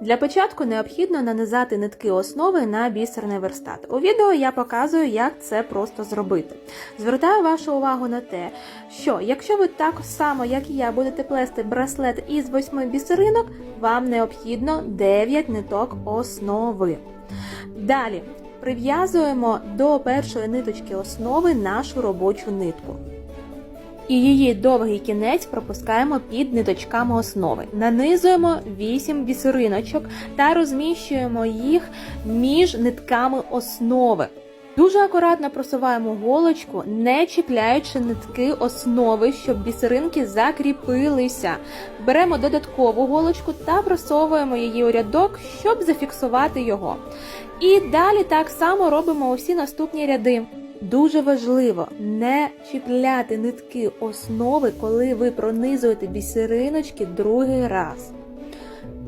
Для початку необхідно нанизати нитки основи на бісерний верстат. У відео я показую, як це просто зробити. Звертаю вашу увагу на те, що якщо ви так само, як і я, будете плести браслет із 8 бісеринок, вам необхідно 9 ниток основи. Далі прив'язуємо до першої ниточки основи нашу робочу нитку. І її довгий кінець пропускаємо під ниточками основи. Нанизуємо 8 бісериночок та розміщуємо їх між нитками основи. Дуже акуратно просуваємо голочку, не чіпляючи нитки основи, щоб бісеринки закріпилися. Беремо додаткову голочку та просовуємо її у рядок, щоб зафіксувати його. І далі так само робимо усі наступні ряди. Дуже важливо не чіпляти нитки основи, коли ви пронизуєте бісериночки другий раз.